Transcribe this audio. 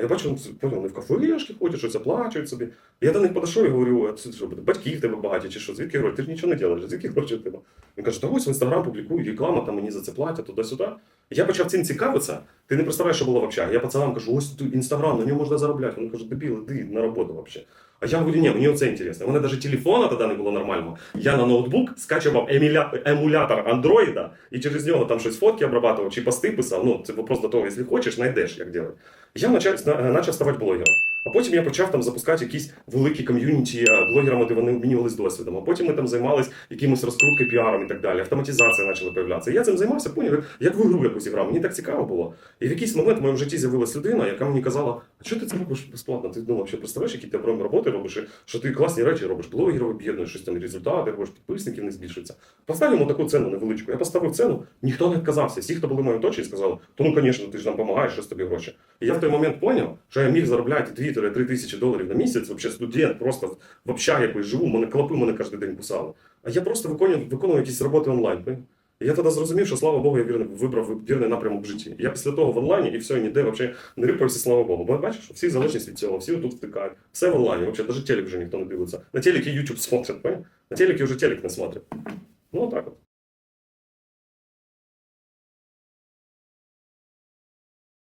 Я бачу, потім вони в кафешки ходять, щось оплачують собі. Я до них подійшов і говорю, а це що, буде? Батьків тебе багаті, чи що, звідки гроші? Ти ж нічого не робиш, звідки гроші тебе? Він каже, та ось в інстаграм публікую, реклама, там мені за це платять, туди-сюди. Я почав цим цікавитися. Ти не представляєш, що було в общагі. Я пацанам кажу, ось інстаграм, на ньому можна заробляти. Вони кажуть, дебіл, іди на роботу взагалі. А я говорю, ні, мені оце інтересно. У мене навіть телефона тоді не було нормального. Я на ноутбук скачував еміля... емулятор андроїда, і через нього там щось фотки обрабатував чи пости писав. Ну, це вопрос до того, якщо хочеш, знайдеш, як робити. Я почав, почав ставати блогером. А потім я почав там запускати якісь великі ком'юніті е, блогерами, де вони обмінювалися досвідом. А потім ми там займалися якимось розкруткою, піаром і так далі. Автоматизація почала появлятися. Я цим займався, поняв, як в ігру якусь грав. Мені так цікаво було. І в якийсь момент в моєму житті з'явилась людина, яка мені казала: а що ти це робиш безплатно? Ти думав, що представляєш, які ти роботи робиш, що ти класні речі робиш, блогерів об'єднуєш, щось там результати, робиш, підписників не збільшується. Поставимо таку ціну невеличку. Я поставив ціну, ніхто не відказався. Всі, хто були в моєму оточенні, сказали, то ну, звісно, ти ж нам допомагаєш, що з тобі гроші. І я в той момент зрозумів, що я міг заробляти 2-3 тисячі доларів на місяць, взагалі студент, просто в- общагі якось живу, мене клопи мене кожен день кусали. А я просто виконував, виконував якісь роботи онлайн. Я тоді зрозумів, що слава Богу, я вірний, вибрав вірний напрямок в житті. Я після того в онлайні і все, ніде взагалі не рипався, слава Богу. Бо бачиш, всі залежність від цього, всі тут втикають. Все в онлайні, взагалі, навіть телек вже ніхто не дивиться. На телекі YouTube смотрять? На телекі вже телек не смотрять. Ну, отак от.